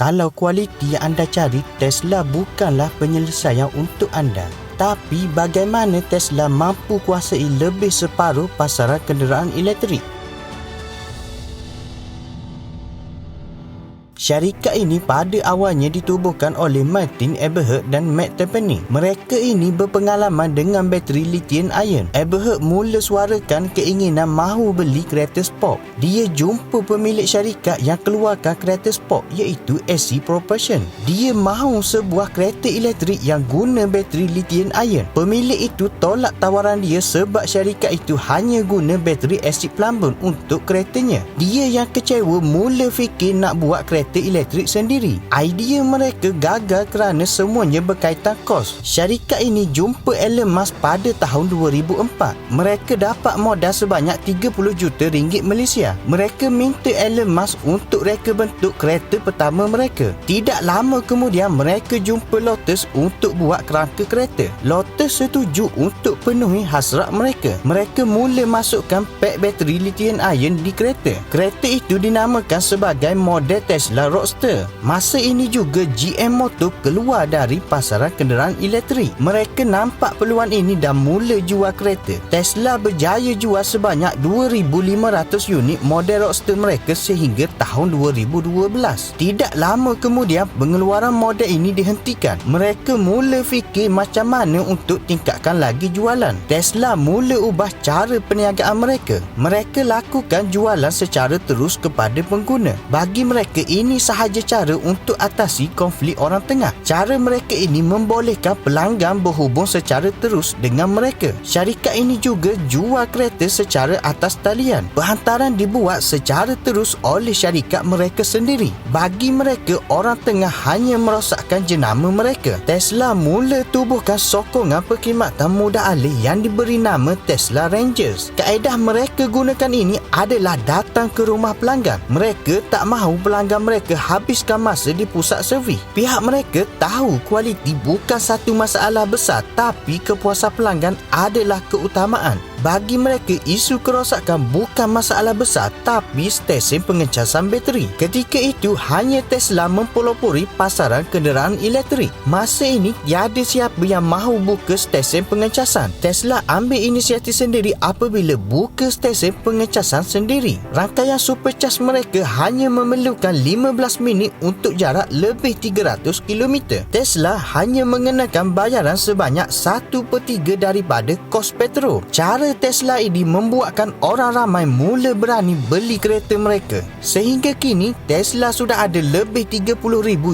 Kalau kualiti yang anda cari, Tesla bukanlah penyelesaian untuk anda. Tapi bagaimana Tesla mampu kuasai lebih separuh pasaran kenderaan elektrik? Syarikat ini pada awalnya ditubuhkan oleh Martin Eberhard dan Matt Tampany. Mereka ini berpengalaman dengan bateri lithium ion. Eberhard mula suarakan keinginan mahu beli kereta sport. Dia jumpa pemilik syarikat yang keluarkan kereta sport iaitu SC Propulsion. Dia mahu sebuah kereta elektrik yang guna bateri lithium ion. Pemilik itu tolak tawaran dia sebab syarikat itu hanya guna bateri asid plumbon untuk keretanya. Dia yang kecewa mula fikir nak buat kereta kereta elektrik sendiri. Idea mereka gagal kerana semuanya berkaitan kos. Syarikat ini jumpa Elon Musk pada tahun 2004. Mereka dapat modal sebanyak 30 juta ringgit Malaysia. Mereka minta Elon Musk untuk reka bentuk kereta pertama mereka. Tidak lama kemudian mereka jumpa Lotus untuk buat kerangka kereta. Lotus setuju untuk penuhi hasrat mereka. Mereka mula masukkan pak bateri lithium ion di kereta. Kereta itu dinamakan sebagai model Tesla Tesla Roadster. Masa ini juga GM Motor keluar dari pasaran kenderaan elektrik. Mereka nampak peluang ini dan mula jual kereta. Tesla berjaya jual sebanyak 2,500 unit model Roadster mereka sehingga tahun 2012. Tidak lama kemudian pengeluaran model ini dihentikan. Mereka mula fikir macam mana untuk tingkatkan lagi jualan. Tesla mula ubah cara perniagaan mereka. Mereka lakukan jualan secara terus kepada pengguna. Bagi mereka ini sahaja cara untuk atasi konflik orang tengah. Cara mereka ini membolehkan pelanggan berhubung secara terus dengan mereka. Syarikat ini juga jual kereta secara atas talian. Perhantaran dibuat secara terus oleh syarikat mereka sendiri. Bagi mereka, orang tengah hanya merosakkan jenama mereka. Tesla mula tubuhkan sokongan perkhidmatan mudah alih yang diberi nama Tesla Rangers. Kaedah mereka gunakan ini adalah datang ke rumah pelanggan. Mereka tak mahu pelanggan mereka habiskan masa di pusat servis. Pihak mereka tahu kualiti bukan satu masalah besar tapi kepuasan pelanggan adalah keutamaan. Bagi mereka, isu kerosakan bukan masalah besar tapi stesen pengecasan bateri. Ketika itu, hanya Tesla mempelopori pasaran kenderaan elektrik. Masa ini, tiada siapa yang mahu buka stesen pengecasan. Tesla ambil inisiatif sendiri apabila buka stesen pengecasan sendiri. Rangkaian supercharge mereka hanya memerlukan 15 minit untuk jarak lebih 300 km. Tesla hanya mengenakan bayaran sebanyak 1 per 3 daripada kos petrol. Cara Tesla ini membuatkan orang ramai mula berani beli kereta mereka. Sehingga kini, Tesla sudah ada lebih 30,000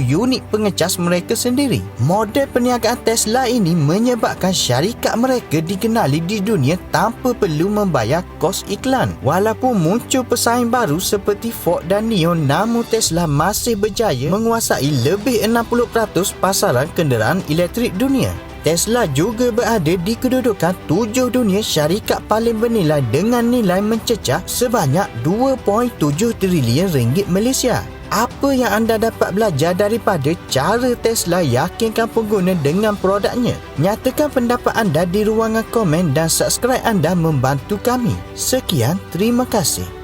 unit pengecas mereka sendiri. Model perniagaan Tesla ini menyebabkan syarikat mereka dikenali di dunia tanpa perlu membayar kos iklan. Walaupun muncul pesaing baru seperti Ford dan Nio, namun Tesla masih berjaya menguasai lebih 60% pasaran kenderaan elektrik dunia. Tesla juga berada di kedudukan tujuh dunia syarikat paling bernilai dengan nilai mencecah sebanyak 2.7 trilion ringgit Malaysia. Apa yang anda dapat belajar daripada cara Tesla yakinkan pengguna dengan produknya? Nyatakan pendapat anda di ruangan komen dan subscribe anda membantu kami. Sekian, terima kasih.